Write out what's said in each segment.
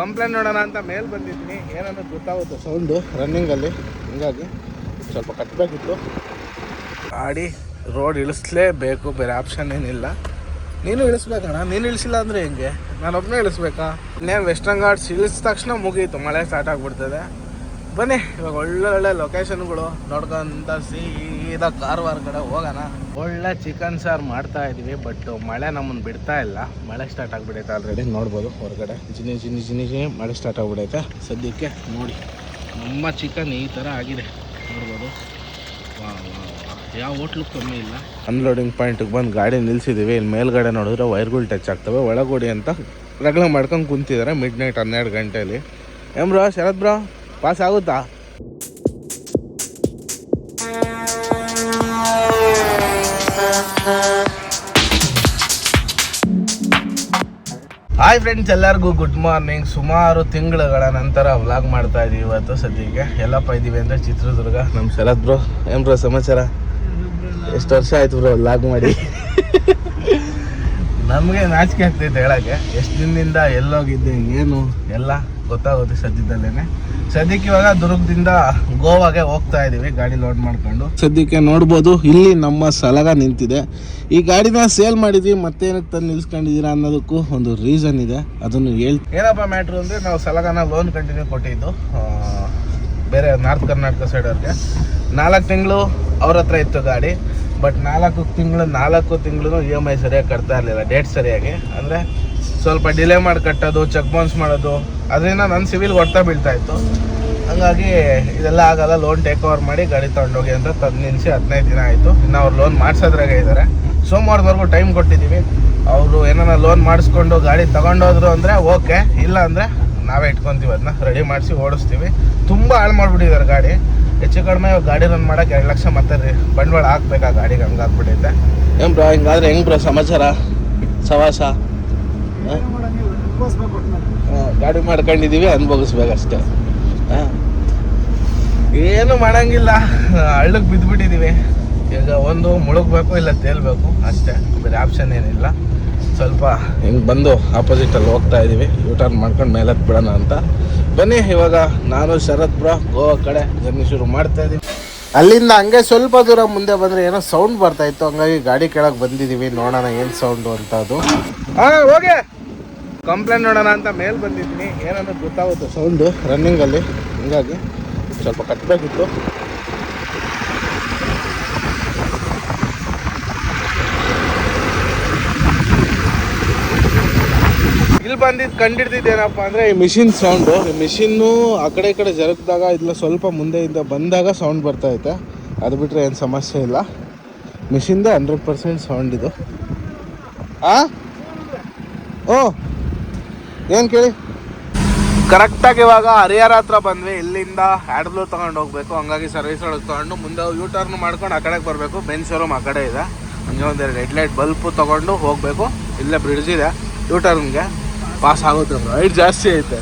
Complaint ನೋಡೋಣ ಅಂತ ಮೇಲೆ ಬಂದಿದ್ದೀನಿ. ಏನನ್ನೋದು ಗೊತ್ತಾಗುತ್ತೆ. ಸೌಂಡು ರನ್ನಿಂಗಲ್ಲಿ. ಹಿಂಗಾಗಿ ಸ್ವಲ್ಪ ಕಟ್ಟಬೇಕಿತ್ತು ಗಾಡಿ ರೋಡ್ ಇಳಿಸ್ಲೇಬೇಕು. ಬೇರೆ ಆಪ್ಷನ್ ಏನಿಲ್ಲ. ನೀನು ಇಳಿಸ್ಬೇಕಣ್ಣ. ನೀನು ಇಳಿಸಿಲ್ಲ ಅಂದರೆ ಹೆಂಗೆ? ನಾನು ಒಬ್ಬನೇ ಇಳಿಸ್ಬೇಕಾ? ಇನ್ನೇನು ವೆಸ್ಟರ್ನ್ ಘಾಟ್ಸ್ ಇಳಿಸಿದ ತಕ್ಷಣ ಮುಗೀತು. ಮಳೆ ಸ್ಟಾರ್ಟ್ ಆಗಿಬಿಡ್ತದೆ. ಬನ್ನಿ, ಇವಾಗ ಒಳ್ಳೆ ಒಳ್ಳೆ ಲೊಕೇಶನ್ಗಳು ನೋಡ್ಕೊಂತ ಸೀದಾ ಕಾರವಾರ ಕಡೆ ಹೋಗೋಣ. ಒಳ್ಳೆ ಚಿಕನ್ ಸಾರು ಮಾಡ್ತಾ ಇದೀವಿ ಬಟ್ ಮಳೆ ನಮ್ಮನ್ನು ಬಿಡ್ತಾ ಇಲ್ಲ. ಮಳೆ ಸ್ಟಾರ್ಟ್ ಆಗಿಬಿಡೈತೆ ಆಲ್ರೆಡಿ ನೋಡ್ಬೋದು ಹೊರಗಡೆ. ಜಿನಿ ಜಿನಿ ಜಿನಿ ಜಿನಿ, ಮಳೆ ಸ್ಟಾರ್ಟ್ ಆಗಿಬಿಡೈತೆ. ಸದ್ಯಕ್ಕೆ ನೋಡಿ, ನಮ್ಮ ಚಿಕನ್ ಈ ಥರ ಆಗಿದೆ. ನೋಡ್ಬೋದು. ಯಾವ ಹೋಟ್ಲು ಕಮ್ಮಿ ಇಲ್ಲ. ಅನ್ಲೋಡಿಂಗ್ ಪಾಯಿಂಟಿಗೆ ಬಂದು ಗಾಡಿ ನಿಲ್ಸಿದ್ದೀವಿ ಇಲ್ಲಿ ಮೇಲ್ಗಡೆ ನೋಡಿದ್ರೆ ವೈರ್ಗಳು ಟಚ್ ಆಗ್ತವೆ. ಒಳಗೋಡಿ ಅಂತ ರಗಳ ಮಾಡ್ಕೊಂಡು ಕುಂತಿದ್ದಾರೆ ಮಿಡ್ ನೈಟ್ ಹನ್ನೆರಡು ಗಂಟೆಯಲ್ಲಿ ಏನ್ ಬ್ರೋ ಶರತ್ ಬ್ರೋ? ಪಾಸ್ ಆಗುತ್ತಾ ಹಾಯ್ ಫ್ರೆಂಡ್ಸ್ ಎಲ್ಲರಿಗೂ ಗುಡ್ ಮಾರ್ನಿಂಗ್ ಸುಮಾರು ತಿಂಗಳುಗಳ ನಂತರ ವ್ಲಾಗ್ ಮಾಡ್ತಾ ಇದೀವಿ ಇವತ್ತು ಸದ್ಯಕ್ಕೆ. ಎಲ್ಲಪ್ಪ ಇದ್ದೀವಿ ಅಂದರೆ ಚಿತ್ರದುರ್ಗ. ನಮ್ಮ ಶರತ್ ಬ್ರೋ ಏನ್ ಬ್ರೋ ಸಮಾಚಾರ? ಎಷ್ಟು ವರ್ಷ ಆಯ್ತು ಬ್ರೋ ವ್ಲಾಗ್ ಮಾಡಿ? ನಮಗೆ ನಾಚಿಕೆ ಆಗ್ತೈತೆ ಹೇಳಕ್ಕೆ. ಎಷ್ಟು ದಿನದಿಂದ ಎಲ್ಲೋಗಿದ್ದೆ, ಏನು, ಎಲ್ಲ? ಗೊತ್ತಾಗುತ್ತೆ ಸದ್ಯದಲ್ಲೇನೆ. ಸದ್ಯಕ್ಕೆ ಇವಾಗ ದುರ್ಗದಿಂದ ಗೋವಾಗೆ ಹೋಗ್ತಾ ಇದೀವಿ ಗಾಡಿ ಲೋಡ್ ಮಾಡ್ಕೊಂಡು. ಸದ್ಯಕ್ಕೆ ನೋಡ್ಬೋದು ಇಲ್ಲಿ ನಮ್ಮ ಸಲಗ ನಿಂತಿದೆ. ಈ ಗಾಡಿನ ಸೇಲ್ ಮಾಡಿದ್ವಿ ಮತ್ತೆ ಏನಕ್ಕೆ ತಂದು ನಿಲ್ಸ್ಕೊಂಡಿದ್ದೀರಾ ಅನ್ನೋದಕ್ಕೂ ಒಂದು ರೀಸನ್ ಇದೆ. ಅದನ್ನು ಹೇಳ್ ಏನಪ್ಪ ಮ್ಯಾಟ್ರು ಅಂದರೆ ನಾವು ಸಲಗನ ಲೋನ್ ಕಂಟಿನ್ಯೂ ಕೊಟ್ಟಿದ್ದು ಬೇರೆ ನಾರ್ತ್ ಕರ್ನಾಟಕ ಸೈಡ್ ಅವ್ರಿಗೆ. ನಾಲ್ಕು ತಿಂಗಳು ಅವ್ರ ಹತ್ರ ಇತ್ತು ಗಾಡಿ ಬಟ್ ನಾಲ್ಕು ತಿಂಗಳು ನಾಲ್ಕು ತಿಂಗಳು ಇ ಎಂ ಐ ಸರಿಯಾಗಿ ಕಟ್ತಾ ಇರಲಿಲ್ಲ ಡೇಟ್ ಸರಿಯಾಗಿ. ಅಂದರೆ ಸ್ವಲ್ಪ ಡಿಲೇ ಮಾಡಿ ಕಟ್ಟೋದು ಚೆಕ್ ಬೌನ್ಸ್ ಮಾಡೋದು. ಅದರಿಂದ ನನ್ನ ಸಿವಿಲ್ ಹೊಡ್ತಾ ಬೀಳ್ತಾ ಇತ್ತು. ಹಂಗಾಗಿ ಇದೆಲ್ಲ ಆಗಲ್ಲ ಲೋನ್ ಟೇಕ್ ಓವರ್ ಮಾಡಿ ಗಾಡಿ ತೊಗೊಂಡೋಗಿ ಅಂತ ತಂದು ನಿಲ್ಲಿಸಿ ಹದಿನೈದು ದಿನ ಆಯಿತು. ಇನ್ನು ಅವ್ರು ಲೋನ್ ಮಾಡಿಸೋದ್ರಾಗೆ ಇದ್ದಾರೆ ಸೋಮವಾರದವರೆಗೂ ಟೈಮ್ ಕೊಟ್ಟಿದ್ದೀವಿ ಅವರು ಏನಾರ ಲೋನ್ ಮಾಡಿಸ್ಕೊಂಡು ಗಾಡಿ ತೊಗೊಂಡೋದ್ರು ಅಂದರೆ ಓಕೆ ಇಲ್ಲ ಅಂದರೆ ನಾವೇ ಇಟ್ಕೊತೀವಿ ಅದನ್ನ ರೆಡಿ ಮಾಡಿಸಿ ಓಡಿಸ್ತೀವಿ. ತುಂಬ ಹಾಳು ಮಾಡಿಬಿಟ್ಟಿದ್ದಾರೆ ಗಾಡಿ. ಹೆಚ್ಚು ಕಡಿಮೆ ಗಾಡಿ ರನ್ ಮಾಡೋಕೆ ಎರಡು ಲಕ್ಷ ಮತ್ತೆ ಬಂಡವಾಳ ಹಾಕ್ಬೇಕಾ ಗಾಡಿಗೆ ಹಂಗೆ ಆಗ್ಬಿಟ್ಟೈತೆ ಏನು ಬ್ರೋ ಹಿಂಗಾದ್ರೆ ಹೆಂಗೆ ಬ್ರೋ ಸಮಾಚಾರ? ಸವಾಸ? ಗಾಡಿ ಮಾಡ್ಕೊಂಡಿದ್ದೀವಿ ಅನ್ಭವಿಸ್ಬೇಕಷ್ಟೇ ಏನು ಮಾಡಂಗಿಲ್ಲ. ಹಳ್ಳಕ್ಕೆ ಬಿದ್ದುಬಿಟ್ಟಿದ್ದೀವಿ ಈಗ ಒಂದು ಮುಳುಗಬೇಕು ಇಲ್ಲ ತೇಲ್ಬೇಕು, ಅಷ್ಟೇ. ಬೇರೆ ಆಪ್ಷನ್ ಏನಿಲ್ಲ. ಸ್ವಲ್ಪ ಹಿಂಗೆ ಬಂದು ಆಪೋಸಿಟಲ್ಲಿ ಹೋಗ್ತಾ ಇದ್ದೀವಿ ಯೂ ಟರ್ನ್ ಮಾಡ್ಕೊಂಡು ಮೇಲೆ ಬಿಡೋಣ ಅಂತ. ಬನ್ನಿ, ಇವಾಗ ನಾನು ಶರತ್ ಬ್ರೋ ಗೋವಾ ಕಡೆ ಜರ್ನಿ ಶುರು ಮಾಡ್ತಾ ಇದ್ದೀನಿ ಅಲ್ಲಿಂದ ಹಂಗೆ ಸ್ವಲ್ಪ ದೂರ ಮುಂದೆ ಬಂದರೆ ಏನೋ ಸೌಂಡ್ ಬರ್ತಾ ಇತ್ತು. ಹಂಗಾಗಿ ಗಾಡಿ ಕೆಳಗೆ ಬಂದಿದ್ದೀವಿ ನೋಡೋಣ ಏನು ಸೌಂಡು ಅಂತ ಅದು. ಹಾಂ, ಹೋಗೆ. ಕಂಪ್ಲೇಂಟ್ ನೋಡೋಣ ಅಂತ ಮೇಲ್ ಬಂದಿದ್ದೀನಿ. ಏನಾದರೂ ಗೊತ್ತಾಗುತ್ತೆ? ಸೌಂಡು ರನ್ನಿಂಗಲ್ಲಿ ಹಿಂಗಾಗಿ ಸ್ವಲ್ಪ ಕಟ್ಟಬೇಕಿತ್ತು ಇಲ್ಲಿ ಬಂದಿದ್ದು ಕಂಡಿಡ್ದಿದ್ದೇನಪ್ಪ ಅಂದರೆ ಈ ಮಿಷಿನ್ ಸೌಂಡು ಈ ಮಿಷಿನ್ನು ಆ ಕಡೆ ಈ ಕಡೆ ಜರುಗಿದಾಗ ಇಲ್ಲ ಸ್ವಲ್ಪ ಮುಂದೆಯಿಂದ ಬಂದಾಗ ಸೌಂಡ್ ಬರ್ತಾ ಐತೆ. ಅದು ಬಿಟ್ಟರೆ ಏನು ಸಮಸ್ಯೆ ಇಲ್ಲ. ಮಿಷಿನ್ದೇ ಹಂಡ್ರೆಡ್ ಪರ್ಸೆಂಟ್ ಸೌಂಡ್ ಇದು. ಆ? ಓ! ಏನು ಕೇಳಿ? ಕರೆಕ್ಟಾಗಿ ಇವಾಗ ಹರಿಹರ ಹತ್ರ ಬಂದ್ವಿ. ಇಲ್ಲಿಂದ ಹ್ಯಾಡ್ಬ್ಲೂ ತಗೊಂಡು ಹೋಗ್ಬೇಕು. ಹಂಗಾಗಿ ಸರ್ವಿಸ್ ಒಳಗೆ ತೊಗೊಂಡು ಮುಂದೆ ಯೂ ಟರ್ನ್ ಮಾಡ್ಕೊಂಡು ಆ ಕಡೆಗೆ ಬರಬೇಕು. ಬೆನ್ ಶೋರೂಮ್ ಆ ಕಡೆ ಇದೆ. ಹಂಗೆ ಒಂದೆರಡು ರೆಡ್ ಲೈಟ್ ಬಲ್ಪ್ ತೊಗೊಂಡು ಹೋಗಬೇಕು. ಇಲ್ಲೇ ಬ್ರಿಡ್ಜ್ ಇದೆ. ಯೂ ಟರ್ನ್ಗೆ ಪಾಸ್ ಆಗುತ್ತೆ ರೈಟ್ ಜಾಸ್ತಿ ಐತೆ.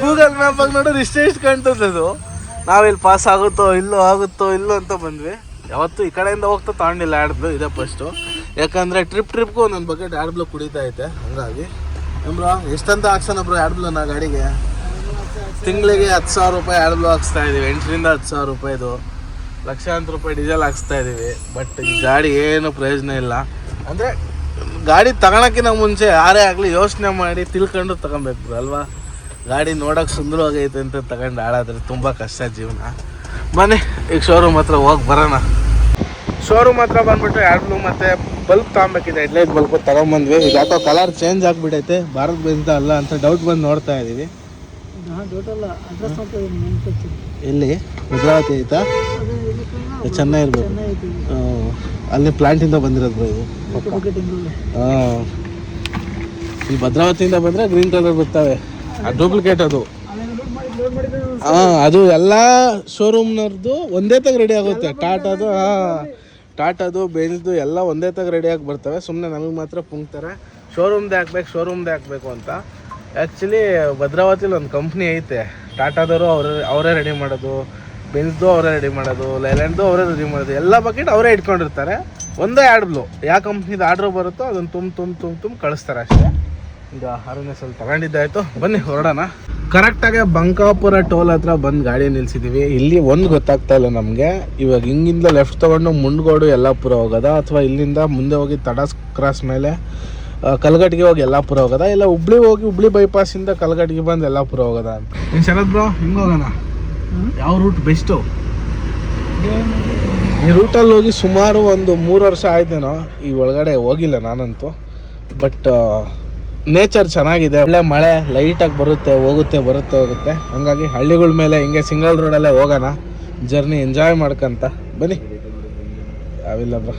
ಗೂಗಲ್ ಮ್ಯಾಪಾಗಿ ನೋಡಿದ್ರೆ ಇಷ್ಟೇ ಇಷ್ಟು ಕಾಣ್ತದೆ ಅದು. ನಾವಿಲ್ಲಿ ಪಾಸ್ ಆಗುತ್ತೋ ಇಲ್ಲೋ ಆಗುತ್ತೋ ಇಲ್ಲೋ ಅಂತ ಬಂದ್ವಿ. ಯಾವತ್ತು ಈ ಕಡೆಯಿಂದ ಹೋಗ್ತಾ ತಗೊಂಡಿಲ್ಲ ಆಡ್ಬ್ಲು, ಇದೆ ಫಸ್ಟು ಯಾಕಂದರೆ ಟ್ರಿಪ್ ಟ್ರಿಪ್ಗೂ ಒಂದೊಂದು ಬಕೆಟ್ ಆಡ್ಬ್ಲು ಕುಡಿತಾ ಐತೆ. ಹಂಗಾಗಿ ಬ್ರೋ ಎಷ್ಟಂತ ಹಾಕ್ಸೋಣ ಬ್ರೋ ಆಡ್ಬ್ಲು ನಾ ಗಾಡಿಗೆ? ತಿಂಗಳಿಗೆ ಹತ್ತು ಸಾವಿರ ರೂಪಾಯಿ ಆಡ್ಬ್ಲು ಹಾಕ್ಸ್ತಾ ಇದ್ದೀವಿ ಎಂಟರಿಂದ ಹತ್ತು ಸಾವಿರ ರೂಪಾಯಿದು ಲಕ್ಷಾಂತರ ರೂಪಾಯಿ ಡೀಸೆಲ್ ಹಾಕ್ಸ್ತಾ ಇದ್ದೀವಿ ಬಟ್ ಈ ಗಾಡಿ ಏನು ಪ್ರಯೋಜನ ಇಲ್ಲ. ಅಂದರೆ, ಗಾಡಿ ತಗೊಳಕ್ಕಿಂತ ಮುಂಚೆ ಯಾರೇ ಆಗಲಿ ಯೋಚನೆ ಮಾಡಿ ತಿಳ್ಕೊಂಡು ತಗೊಬೇಕು ಅಲ್ವಾ? ಗಾಡಿ ನೋಡೋಕೆ ಸುಂದರವಾಗೈತೆ ಅಂತ ತಗೊಂಡು ಆಡಾದ್ರೆ ತುಂಬ ಕಷ್ಟ ಜೀವನ. ಬನ್ನಿ, ಈಗ ಶೋರೂಮ್ ಹತ್ರ ಹೋಗಿ ಬರೋಣ. ಶೋರೂಮ್ ಹತ್ರ ಬಂದ್ಬಿಟ್ಟು ಎರಡು ಮತ್ತೆ ಬಲ್ಬ್ ತಗೊಬೇಕಿದೆ. ಹೆಡ್ಲೈಟ್ ಬಲ್ಬ್ ತಗೊಂಬಂದ್ವಿ. ಇದು ಯಾಕೋ ಕಲರ್ ಚೇಂಜ್ ಆಗಿಬಿಡೈತೆ ಭಾರತ್ ಬೆಂತ ಅಲ್ಲ ಅಂತ ಡೌಟ್ ಬಂದು ನೋಡ್ತಾ ಇದೀವಿ. ಎಲ್ಲಿ? ಭದ್ರಾವತಿ ಐತಾ? ಚೆನ್ನೈ ಇರ್ಬೇಕು. ಹ್ಮ್. ಅಲ್ಲಿ ಪ್ಲಾಂಟಿಂದ ಬಂದಿರೋದು ಇದು. ಹಾಂ. ಈ ಭದ್ರಾವತಿಯಿಂದ ಬಂದರೆ ಗ್ರೀನ್ ಕಲರ್ ಬರ್ತವೆ. ಡೂಪ್ಲಿಕೇಟ್ ಅದು. ಹಾಂ ಅದು ಎಲ್ಲ ಶೋರೂಮ್ನವ್ರದ್ದು ಒಂದೇ ತಗ ರೆಡಿ ಆಗುತ್ತೆ. ಟಾಟಾದು ಹಾಂ. ಟಾಟಾದು ಬೆಂಜ್ದು ಎಲ್ಲ ಒಂದೇ ತಗ ರೆಡಿಯಾಗಿ ಬರ್ತವೆ. ಸುಮ್ಮನೆ ನಮಗೆ ಮಾತ್ರ ಪುಂಗ್ತಾರೆ. ಶೋರೂಮ್ದು ಹಾಕ್ಬೇಕು ಶೋರೂಮ್ದು ಹಾಕ್ಬೇಕು ಅಂತ. ಆ್ಯಕ್ಚುಲಿ ಭದ್ರಾವತಿಲಿ ಒಂದು ಕಂಪ್ನಿ ಐತೆ. ಟಾಟಾದವರು ಅವರೇ ಅವರೇ ರೆಡಿ ಮಾಡೋದು, ಬೆನ್ಸ್ದು ಅವರೇ ರೆಡಿ ಮಾಡೋದು ಲೈಲ್ಯಾಂಡ್ದು ಅವರೇ ರೆಡಿ ಮಾಡೋದು, ಎಲ್ಲ ಬಕೆಟ್ ಅವರೇ ಇಟ್ಕೊಂಡಿರ್ತಾರೆ. ಒಂದೇ ಆ್ಯಡ್ ಬ್ಲೂ ಯಾವ ಕಂಪ್ನಿದು ಆರ್ಡ್ರ್ ಬರುತ್ತೋ ಅದನ್ನು ತುಂಬ ತುಂಬ ತುಂಬ ತುಂಬ ಕಳಿಸ್ತಾರೆ ಅಷ್ಟೇ. ಈಗ ಆರನೇ ಸಲ ತಗೊಂಡಿದ್ದಾಯ್ತು. ಬನ್ನಿ, ಹೊರಡೋಣ. ಕರೆಕ್ಟಾಗಿ ಬಂಕಾಪುರ ಟೋಲ್ ಹತ್ರ ಬಂದು ಗಾಡಿ ನಿಲ್ಸಿದೀವಿ. ಇಲ್ಲಿ ಒಂದು ಗೊತ್ತಾಗ್ತಾ ಇಲ್ಲ ನಮಗೆ. ಇವಾಗ ಹಿಂಗಿಂದ ಲೆಫ್ಟ್ ತಗೊಂಡು ಮುಂಡ್ಗೋಡು ಯಲ್ಲಾಪುರ ಹೋಗೋದಾ? ಅಥವಾ ಇಲ್ಲಿಂದ ಮುಂದೆ ಹೋಗಿ ತಡಾಸ್ ಕ್ರಾಸ್ ಮೇಲೆ ಕಲ್ಗಟ್ಟಿಗೆ ಹೋಗಿ ಯಲ್ಲಾಪುರ ಹೋಗೋದಾ? ಇಲ್ಲ ಹುಬ್ಳಿ ಹೋಗಿ ಹುಬ್ಳಿ ಬೈಪಾಸಿಂದ ಕಲ್ಗಟ್ಟಿಗೆ ಬಂದು ಯಲ್ಲಾಪುರ ಹೋಗೋದಾ ಏನು ಶರತ್ ಬ್ರೋ ಹಿಂಗೆ ಹೋಗೋಣ. ಯಾವ ರೂಟ್ ಬೆಸ್ಟು ಈ ರೂಟಲ್ಲಿ ಹೋಗಿ ಸುಮಾರು ಒಂದು ಮೂರು ವರ್ಷ ಆಯ್ತೇನೋ, ಈ ಒಳಗಡೆ ಹೋಗಿಲ್ಲ ನಾನಂತೂ. ಬಟ್ ನೇಚರ್ ಚೆನ್ನಾಗಿದೆ. ಒಳ್ಳೆ ಮಳೆ ಲೈಟಾಗಿ ಬರುತ್ತೆ ಹೋಗುತ್ತೆ ಬರುತ್ತೆ ಹೋಗುತ್ತೆ. ಹಂಗಾಗಿ ಹಳ್ಳಿಗಳ ಮೇಲೆ ಹಿಂಗೆ ಸಿಂಗಲ್ ರೋಡಲ್ಲೇ ಹೋಗೋಣ. ಜರ್ನಿ ಎಂಜಾಯ್ ಮಾಡ್ಕಂತ. ಬನ್ನಿ. ಯಾವಿಲ್ಲ ಬ್ರ.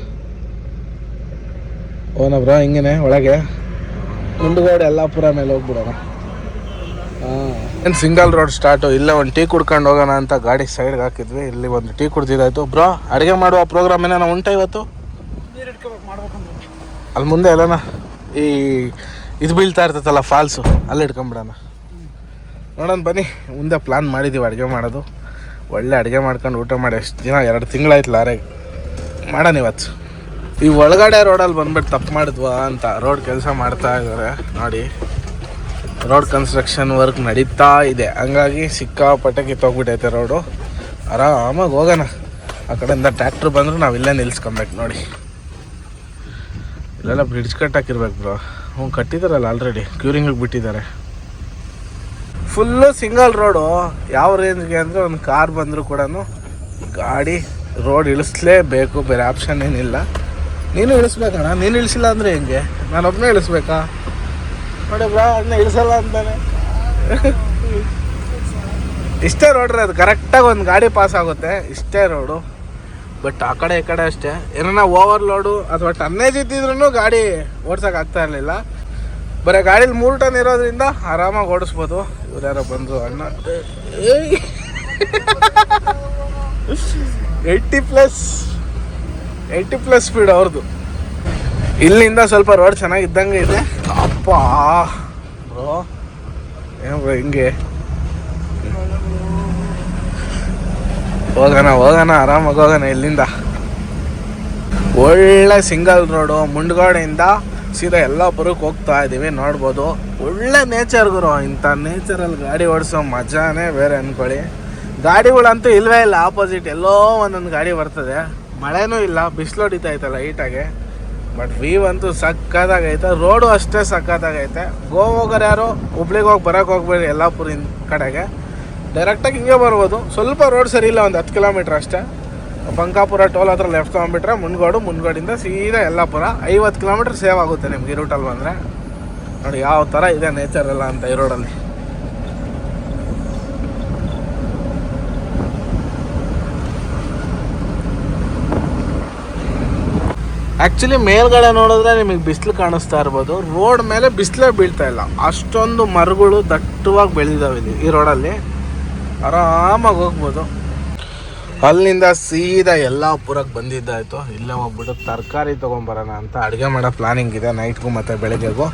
ಓನ ಬ್ರ ಹಿಂಗೇನೆ ಒಳಗೆ. ಮುಂಡ್ಗೋಡು ಯಲ್ಲಾಪುರ ಮೇಲೆ ಹೋಗ್ಬಿಡೋಣ. ಏನು ಸಿಂಗಲ್ ರೋಡ್ ಸ್ಟಾರ್ಟು ಇಲ್ಲೇ ಒಂದು ಟೀ ಕುಡ್ಕೊಂಡು ಹೋಗೋಣ ಅಂತ ಗಾಡಿ ಸೈಡ್ಗೆ ಹಾಕಿದ್ವಿ. ಇಲ್ಲಿ ಒಂದು ಟೀ ಕುಡ್ದಿದ್ದಾಯ್ತು ಬ್ರೋ ಅಡುಗೆ ಮಾಡುವ ಪ್ರೋಗ್ರಾಮ್ ಏನಾನ ಉಂಟ ಇವತ್ತು? ಅಲ್ಲಿ ಮುಂದೆ ಎಲ್ಲನ? ಈ ಇದು ಬೀಳ್ತಾ ಇರ್ತೈತಲ್ಲ ಫಾಲ್ಸು ಅಲ್ಲಿ ಇಟ್ಕೊಂಬಿಡೋಣ. ನೋಡೋಣ, ಬನ್ನಿ. ಮುಂದೆ ಪ್ಲಾನ್ ಮಾಡಿದ್ದೀವಿ ಅಡುಗೆ ಮಾಡೋದು. ಒಳ್ಳೆ ಅಡುಗೆ ಮಾಡ್ಕೊಂಡು ಊಟ ಮಾಡಿ ಎಷ್ಟು ದಿನ? ಎರಡು ತಿಂಗಳಾಯ್ತು ಲಾರೆಗೆ ಮಾಡೋಣ ಇವತ್ತು. ಈ ಒಳಗಡೆ ರೋಡಲ್ಲಿ ಬಂದ್ಬಿಟ್ಟು ತಪ್ಪು ಮಾಡಿದ್ವಾ ಅಂತ ರೋಡ್ ಕೆಲಸ ಮಾಡ್ತಾ ಇದ್ದಾರೆ ನೋಡಿ. ರೋಡ್ ಕನ್ಸ್ಟ್ರಕ್ಷನ್ ವರ್ಕ್ ನಡೀತಾ ಇದೆ. ಹಂಗಾಗಿ ಸಿಕ್ಕಾಪಟ್ಟೆ ಕಿತ್ತೋಗ್ಬಿಟ್ಟೈತೆ ರೋಡು ಆರಾಮಾಗಿ ಹೋಗೋಣ. ಆ ಕಡೆಯಿಂದ ಟ್ರ್ಯಾಕ್ಟ್ರ್ ಬಂದರೂ ನಾವು ಇಲ್ಲೇ ನಿಲ್ಸ್ಕೊಬೇಕು ನೋಡಿ. ಇಲ್ಲೆಲ್ಲ ಬ್ರಿಡ್ಜ್ ಕಟ್ ಹಾಕಿರ್ಬೇಕು ಬ್ರೋ ಹ್ಞೂ ಕಟ್ಟಿದಾರಲ್ಲ ಆಲ್ರೆಡಿ ಕ್ಯೂರಿಂಗಿಗೆ ಬಿಟ್ಟಿದ್ದಾರೆ. ಫುಲ್ಲು ಸಿಂಗಲ್ ರೋಡು ಯಾವ ರೇಂಜ್ಗೆ ಅಂದರೆ ಒಂದು ಕಾರ್ ಬಂದರೂ ಕೂಡ ಗಾಡಿ ರೋಡ್ ಇಳಿಸ್ಲೇಬೇಕು, ಬೇರೆ ಆಪ್ಷನ್ ಏನಿಲ್ಲ. ನೀನು ಇಳಿಸ್ಬೇಕಣ್ಣ, ನೀನು ಇಳಿಸಿಲ್ಲ ಅಂದರೆ ಹೆಂಗೆ? ನಾನು ಒಬ್ಬನೇ ಇಳಿಸ್ಬೇಕಾ? ನೋಡಿ ಬ್ರಾ ಅದನ್ನ ಇಳಿಸಲ್ಲ ಅಂತಾನೆ. ಇಷ್ಟೇ ರೋಡ್ರಿ ಅದು. ಕರೆಕ್ಟಾಗಿ ಒಂದು ಗಾಡಿ ಪಾಸ್ ಆಗುತ್ತೆ. ಇಷ್ಟೇ ರೋಡು ಬಟ್ ಆ ಕಡೆ ಈ ಕಡೆ ಅಷ್ಟೇ. ಏನಾರ ಓವರ್ ಲೋಡು ಅಥವಾ ಟನ್ನೇಜ್ ಇದ್ದಿದ್ರು ಗಾಡಿ ಓಡ್ಸೋಕ್ಕಾಗ್ತಾ ಇರಲಿಲ್ಲ. ಬರೀ ಗಾಡೀಲಿ ಮೂರು ಟನ್ ಇರೋದ್ರಿಂದ ಆರಾಮಾಗಿ ಓಡಿಸ್ಬೋದು. ಇವ್ರು ಯಾರೋ ಬಂದರು ಅಣ್ಣ. Eighty plus eighty plus speed ಅವ್ರದ್ದು ಇಲ್ಲಿಂದ ಸ್ವಲ್ಪ ರೋಡ್ ಚೆನ್ನಾಗಿದ್ದಂಗೆ ಇದೆ. ಅಪ್ಪ! ಬ್ರೋ, ಏನು ಹಿಂಗೆ? ಹೋಗೋಣ ಹೋಗೋಣ, ಆರಾಮಾಗಿ ಹೋಗೋಣ ಇಲ್ಲಿಂದ. ಒಳ್ಳೆ ಸಿಂಗಲ್ ರೋಡು ಮುಂಡ್ಗೋಡೆಯಿಂದ ಸೀದಾ ಎಲ್ಲಾಪುರಕ್ಕೆ ಹೋಗ್ತಾ ಇದ್ದೀವಿ ನೋಡ್ಬೋದು. ಒಳ್ಳೆ ನೇಚರ್ ಗುರು, ಇಂಥ ನೇಚರಲ್ಲಿ ಗಾಡಿ ಓಡಿಸೋ ಮಜಾನೇ ಬೇರೆ ಅಂದ್ಕೊಳ್ಳಿ ಗಾಡಿಗಳಂತೂ ಇಲ್ಲವೇ ಇಲ್ಲ ಆಪೋಸಿಟ್ ಎಲ್ಲೋ ಒಂದೊಂದು ಗಾಡಿ ಬರ್ತದೆ. ಮಳೆನೂ ಇಲ್ಲ, ಬಿಸಿಲು ಹೊಡಿತಾ ಐತಲ್ಲ ಲೈಟಾಗೆ ಬಟ್ ವೀವ್ ಅಂತೂ ಸಕ್ಕತ್ತಾಗೈತೆ ರೋಡು ಅಷ್ಟೇ ಸಕ್ಕತ್ತಾಗೈತೆ. ಗೋವಾ ಹೋಗೋರು ಯಾರು, ಹುಬ್ಳಿಗೆ ಹೋಗಿ ಬರೋಕೆ ಹೋಗ್ಬೇಡಿ ಎಲ್ಲಾಪುರಿನ ಕಡೆಗೆ. ಡೈರೆಕ್ಟಾಗಿ ಹಿಂಗೆ ಬರ್ಬೋದು. ಸ್ವಲ್ಪ ರೋಡ್ ಸರಿ ಇಲ್ಲ, ಒಂದು ಹತ್ತು ಕಿಲೋಮೀಟ್ರ್ ಅಷ್ಟೇ. ಬಂಕಾಪುರ ಟೋಲ್ ಹತ್ರ ಲೆಫ್ಟ್ ತೊಗೊಂಡ್ಬಿಟ್ರೆ ಮುನ್ಗೋಡು, ಮುನ್ಗೋಡಿಂದ ಸೀದಾ ಯಲ್ಲಾಪುರ. ಐವತ್ತು ಕಿಲೋಮೀಟ್ರ್ ಸೇವ್ ಆಗುತ್ತೆ ನಿಮ್ಗೆ ಈ ರೂಟಲ್ಲಿ ಬಂದರೆ. ನೋಡಿ ಯಾವ ಥರ ಇದೆ ನೇಚರ್ ಎಲ್ಲ ಅಂತ ಈ ರೋಡಲ್ಲಿ ಆ್ಯಕ್ಚುಲಿ ಮೇಲ್ಗಡೆ ನೋಡಿದ್ರೆ ನಿಮಗೆ ಬಿಸಿಲು ಕಾಣಿಸ್ತಾ ಇರ್ಬೋದು. ರೋಡ್ ಮೇಲೆ ಬಿಸಿಲೇ ಬೀಳ್ತಾ ಇಲ್ಲ. ಅಷ್ಟೊಂದು ಮರಗಳು ದಟ್ಟವಾಗಿ ಬೆಳೆದಿದ್ದಾವೆ ಇಲ್ಲಿ ಈ ರೋಡಲ್ಲಿ ಆರಾಮಾಗಿ ಹೋಗ್ಬೋದು. ಅಲ್ಲಿಂದ ಸೀದಾ ಯಲ್ಲಾಪುರಕ್ಕೆ ಬಂದಿದ್ದಾಯಿತು. ಇಲ್ಲೇ ಹೋಗ್ಬಿಟ್ಟು ತರಕಾರಿ ತೊಗೊಂಬರೋಣ ಅಂತ ಅಡುಗೆ ಮಾಡೋ ಪ್ಲಾನಿಂಗ್ ಇದೆ ನೈಟ್ಗೂ ಮತ್ತು ಬೆಳಗ್ಗೆಗೂ.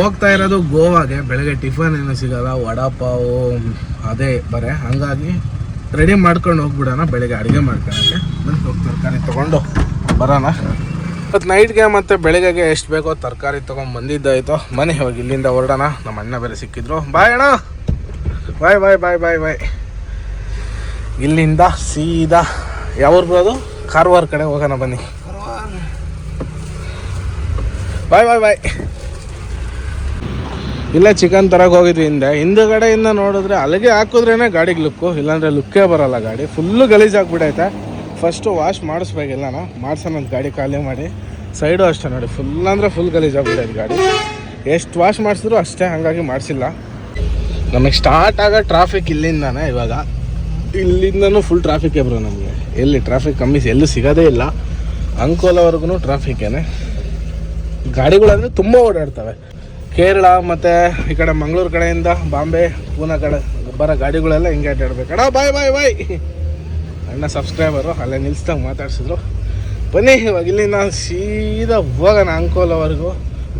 ಹೋಗ್ತಾ ಇರೋದು ಗೋವಾಗೆ. ಬೆಳಗ್ಗೆ ಟಿಫನ್ ಏನೂ ಸಿಗಲ್ಲ, ವಡಾಪಾವು, ಅದೇ ಬರೇ. ಹಾಗಾಗಿ ರೆಡಿ ಮಾಡ್ಕೊಂಡು ಹೋಗ್ಬಿಡೋಣ ಬೆಳಗ್ಗೆ ಅಡುಗೆ ಮಾಡ್ಕೊಳಕ್ಕೆ. ಹೋಗಿ ತರಕಾರಿ ತೊಗೊಂಡು ಬರೋಣ. ಮತ್ತು ನೈಟ್ಗೆ ಮತ್ತು ಬೆಳಗ್ಗೆಗೆ ಎಷ್ಟು ಬೇಕೋ ತರಕಾರಿ ತೊಗೊಂಡು ಬಂದಿದ್ದಾಯ್ತು. ಮನೆ ಹೋಗಿ ಇಲ್ಲಿಂದ ಹೊರಡೋಣ. ನಮ್ಮ ಅಣ್ಣ ಬೇರೆ ಸಿಕ್ಕಿದ್ರು. ಬಾಯಣ್ಣ ಬಾಯ್ ಬಾಯ್ ಬಾಯ್ ಬಾಯ್ ಬಾಯ್. ಇಲ್ಲಿಂದ ಸೀದಾ ಯಾವ್ರು ಬರೋದು? ಕಾರವಾರ ಕಡೆ ಹೋಗೋಣ ಬನ್ನಿ. ಬಾಯ್ ಬಾಯ್ ಬಾಯ್. ಇಲ್ಲ ಚಿಕನ್ ತರಕ್ಕೆ ಹೋಗಿದ್ವಿ ಹಿಂದೆ. ಹಿಂದುಗಡೆಯಿಂದ ನೋಡಿದ್ರೆ ಅಲ್ಲಿಗೆ ಹಾಕಿದ್ರೇನೆ ಗಾಡಿಗೆ ಲುಕ್ಕು, ಇಲ್ಲಾಂದರೆ ಲುಕ್ಕೇ ಬರೋಲ್ಲ ಗಾಡಿ. ಫುಲ್ಲು ಗಲೀಜಾಗ್ಬಿಟ್ಟೈತೆ ಫಸ್ಟು ವಾಶ್ ಮಾಡಿಸ್ಬೇಕಿಲ್ಲನ ಮಾಡ್ಸೋಣ ಅಂತ ಗಾಡಿ ಖಾಲಿ ಮಾಡಿ. ಸೈಡು ಅಷ್ಟೇ ನೋಡಿ. ಫುಲ್ ಅಂದರೆ ಫುಲ್ ಗಲೀಜಾಗ್ಬಿಟ್ಟೈತೆ ಗಾಡಿ. ಎಷ್ಟು ವಾಶ್ ಮಾಡಿಸಿದ್ರು ಅಷ್ಟೇ ಹಾಗಾಗಿ ಮಾಡಿಸಿಲ್ಲ. ನಮಗೆ ಸ್ಟಾರ್ಟ್ ಆಗೋ ಟ್ರಾಫಿಕ್ ಇಲ್ಲಿಂದಾನೆ ಇವಾಗ. ಇಲ್ಲಿಂದನೂ ಫುಲ್ ಟ್ರಾಫಿಕ್ ಬ್ರೋ ನಮಗೆ. ಎಲ್ಲಿ ಟ್ರಾಫಿಕ್ ಕಮ್ಮಿ ಎಲ್ಲೂ ಸಿಗೋದೇ ಇಲ್ಲ. ಅಂಕೋಲವರೆಗೂ ಟ್ರಾಫಿಕ್ಕೇನೆ ಗಾಡಿಗಳಂದರೆ ತುಂಬ ಓಡಾಡ್ತವೆ. ಕೇರಳ ಮತ್ತು ಈ ಕಡೆ ಮಂಗಳೂರು ಕಡೆಯಿಂದ ಬಾಂಬೆ, ಪೂನಾ ಕಡೆ ಬರೋ ಗಾಡಿಗಳೆಲ್ಲ ಹಿಂಗೆ ಅಡ್ಡಾಡ್ಬೇಕು ಬಾಯ್ ಬಾಯ್ ಬಾಯ್ ಅಣ್ಣ ಸಬ್ಸ್ಕ್ರೈಬರು ಅಲ್ಲೇ ನಿಲ್ಸ್ದಾಗ ಮಾತಾಡ್ಸಿದ್ರು. ಬನ್ನಿ, ಇವಾಗ ಇಲ್ಲಿಂದ ಸೀದಾ ಹೋಗೋಣ ಅಂಕೋಲವರೆಗೂ.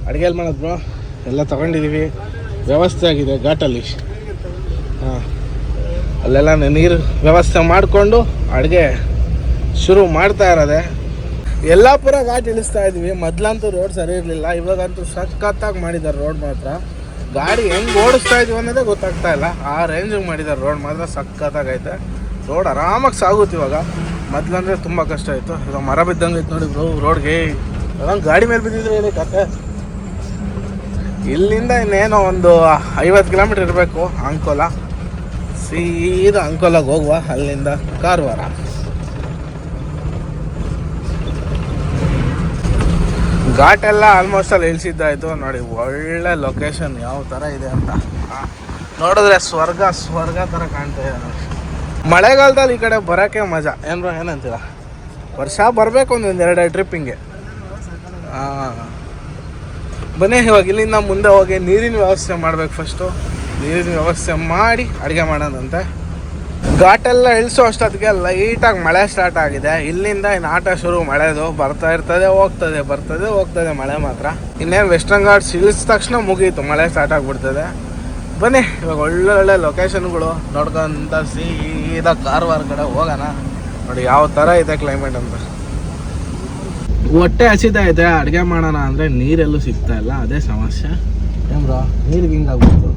ಅಡುಗೆಯಲ್ಲಿ ಮಾಡೋದು ಬ್ರೋ ಎಲ್ಲ ತಗೊಂಡಿದ್ದೀವಿ ವ್ಯವಸ್ಥೆ ಆಗಿದೆ ಘಾಟಲ್ಲಿ. ಹಾಂ. ಅಲ್ಲೆಲ್ಲ ನೀರು ವ್ಯವಸ್ಥೆ ಮಾಡಿಕೊಂಡು ಅಡುಗೆ ಶುರು ಮಾಡ್ತಾ ಇರೋದೆ. ಯಲ್ಲಾಪುರ ಘಾಟ್ ಇಳಿಸ್ತಾ ಇದ್ವಿ. ಮೊದ್ಲಂತೂ ರೋಡ್ ಸರಿ ಇರಲಿಲ್ಲ. ಇವಾಗಂತೂ ಸಖತ್ತಾಗಿ ಮಾಡಿದ್ದಾರೆ ರೋಡ್ ಮಾತ್ರ. ಗಾಡಿ ಹೆಂಗೆ ಓಡಿಸ್ತಾ ಇದ್ವಿ ಅನ್ನೋದೇ ಗೊತ್ತಾಗ್ತಾ ಇಲ್ಲ. ಆ ರೇಂಜಿಗೆ ಮಾಡಿದ್ದಾರೆ ರೋಡ್ ಮಾತ್ರ ಸಖತ್ತಾಗೈತೆ ರೋಡ್ ಆರಾಮಾಗಿ ಸಾಗುತ್ತೆ ಇವಾಗ. ಮೊದ್ಲಂದ್ರೆ ತುಂಬ ಕಷ್ಟ ಆಯಿತು ಇವಾಗ ಮರ ಬಿದ್ದಂಗೆ ಐತೆ ನೋಡಿ ರೋಡ್ಗೆ ಅದಂಗೆ ಗಾಡಿ ಮೇಲೆ ಬಿದ್ದಿದ್ರೆ ಏನೇ ಕತೆ? ಇಲ್ಲಿಂದ ಇನ್ನೇನೋ ಒಂದು ಐವತ್ತು ಕಿಲೋಮೀಟ್ರ್ ಇರಬೇಕು, ಅಂಕೋಲ. ಸೀದಾ ಅಂಕೋಲಾಗೆ ಹೋಗುವ, ಅಲ್ಲಿಂದ ಕಾರವಾರ. ಘಾಟೆಲ್ಲ ಆಲ್ಮೋಸ್ಟ್ ಅಲ್ಲಿ ಇಳಿಸಿದ್ದಾಯ್ತು ನೋಡಿ, ಒಳ್ಳೆ ಲೊಕೇಶನ್ ಯಾವ ಥರ ಇದೆ ಅಂತ. ನೋಡಿದ್ರೆ ಸ್ವರ್ಗ ಸ್ವರ್ಗ ಥರ ಕಾಣ್ತಾ ಇದೆ ಮಳೆಗಾಲದಲ್ಲಿ ಈ ಕಡೆ ಬರೋಕ್ಕೆ ಮಜಾ. ಏನ್ರ ಏನಂತೀರ? ವರ್ಷ ಬರಬೇಕು ಒಂದು ಎರಡು ಟ್ರಿಪ್ ಹಿಂಗೆ ಹಾಂ ಬನ್ನಿ, ಇವಾಗ ಇಲ್ಲಿಂದ ಮುಂದೆ ಹೋಗಿ ನೀರಿನ ವ್ಯವಸ್ಥೆ ಮಾಡ್ಬೇಕು ಫಸ್ಟು ನೀರಿನ ವ್ಯವಸ್ಥೆ ಮಾಡಿ ಅಡುಗೆ ಮಾಡೋದಂತೆ. ಘಾಟೆಲ್ಲ ಇಳಿಸೋ ಅಷ್ಟೊತ್ತಿಗೆ ಲೈಟಾಗಿ ಮಳೆ ಸ್ಟಾರ್ಟ್ ಆಗಿದೆ. ಇಲ್ಲಿಂದ ಇನ್ನು ಆಟ ಶುರು ಮಳೆದು ಬರ್ತಾ ಇರ್ತದೆ, ಹೋಗ್ತದೆ, ಬರ್ತದೆ, ಹೋಗ್ತದೆ ಮಳೆ ಮಾತ್ರ. ಇನ್ನೇನು ವೆಸ್ಟರ್ನ್ ಘಾಟ್ಸ್ ಇಳಿಸಿದ ತಕ್ಷಣ ಮುಗೀತು, ಮಳೆ ಸ್ಟಾರ್ಟ್ ಆಗಿಬಿಡ್ತದೆ. ಬನ್ನಿ, ಇವಾಗ ಒಳ್ಳೆ ಒಳ್ಳೆ ಲೊಕೇಶನ್ಗಳು ನೋಡ್ಕೊಂತ ಸೀದಾ ಕಾರವಾರ ಕಡೆ ಹೋಗೋಣ. ನೋಡಿ, ಯಾವ ಥರ ಇದೆ ಕ್ಲೈಮೇಟ್ ಅಂತ. ಹೊಟ್ಟೆ ಹಸಿತೈತೆ ಇದೆ ಅಡುಗೆ ಮಾಡೋಣ ಅಂದರೆ ನೀರೆಲ್ಲೂ ಸಿಗ್ತಾ ಇಲ್ಲ ಅದೇ ಸಮಸ್ಯೆ. ಏನ್ ಬ್ರೋ ನೀರಿಗೆ ಹಿಂಗಾಗ್ಬಿಡ್ತು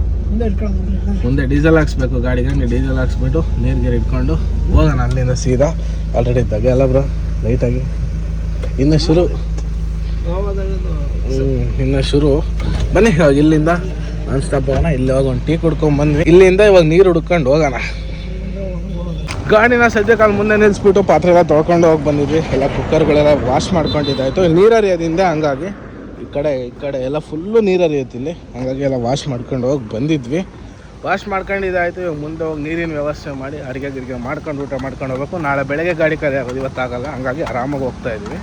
ಮುಂದೆ ಡೀಸೆಲ್ ಹಾಕ್ಸ್ಬೇಕು ಗಾಡಿಗೆ ಹಂಗೆ ಡೀಸೆಲ್ ಹಾಕ್ಸ್ಬಿಟ್ಟು ನೀರು ಗೀರು ಇಟ್ಕೊಂಡು ಹೋಗೋಣ ಅಲ್ಲಿಂದ ಸೀದಾ. ಆಲ್ರೆಡಿ ಇದ್ದಾಗೆ ಅಲ್ಲ ಬ್ರೋ ಲೈಟಾಗಿ ಇನ್ನು ಶುರು. ಹ್ಮ್, ಇನ್ನು ಶುರು. ಬನ್ನಿ ಇವಾಗ ಇಲ್ಲಿಂದ ನಾನ್ ಸ್ಟಾಪ್ ಹೋಗೋಣ ಇಲ್ಲಿ ಹೋಗಿ ಒಂದು ಟೀ ಕುಡ್ಕೊಂಡ್ ಬಂದ್ವಿ. ಇಲ್ಲಿಂದ ಇವಾಗ ನೀರು ಹುಡ್ಕೊಂಡು ಹೋಗೋಣ. ಗಾಡಿನ ಸದ್ಯಕಾಲ ಮುಂದೆ ನಿಲ್ಲಿಸ್ಬಿಟ್ಟು ಪಾತ್ರೆ ಎಲ್ಲ ತೊಳ್ಕೊಂಡು ಹೋಗಿ ಬಂದಿದ್ವಿ. ಎಲ್ಲ ಕುಕ್ಕರ್ಗಳೆಲ್ಲ ವಾಶ್ ಮಾಡ್ಕೊಂಡಿದ್ದಾಯ್ತು. ನೀರು ಹರಿಯೋದ್ರಿಂದ ಹಂಗಾಗಿ ಈ ಕಡೆ ಈ ಕಡೆ ಎಲ್ಲ ಫುಲ್ಲು ನೀರು ಹರಿಯುತ್ತಿಲ್ಲಿ ಹಂಗಾಗಿ ಎಲ್ಲ ವಾಶ್ ಮಾಡ್ಕೊಂಡು ಹೋಗಿ ಬಂದಿದ್ವಿ. ವಾಶ್ ಮಾಡ್ಕೊಂಡಿದ್ದಾಯ್ತು. ಇವಾಗ ಮುಂದೆ ಹೋಗಿ ನೀರಿನ ವ್ಯವಸ್ಥೆ ಮಾಡಿ ಅಡುಗೆ ಗಿಡಿಗೆ ಮಾಡ್ಕೊಂಡು ಊಟ ಮಾಡ್ಕೊಂಡು ಹೋಗ್ಬೇಕು. ನಾಳೆ ಬೆಳಗ್ಗೆ ಗಾಡಿ ಕರೆ ಆಗೋದು, ಇವತ್ತಾಗಲ್ಲ. ಹಂಗಾಗಿ ಆರಾಮಾಗಿ ಹೋಗ್ತಾ ಇದ್ವಿ.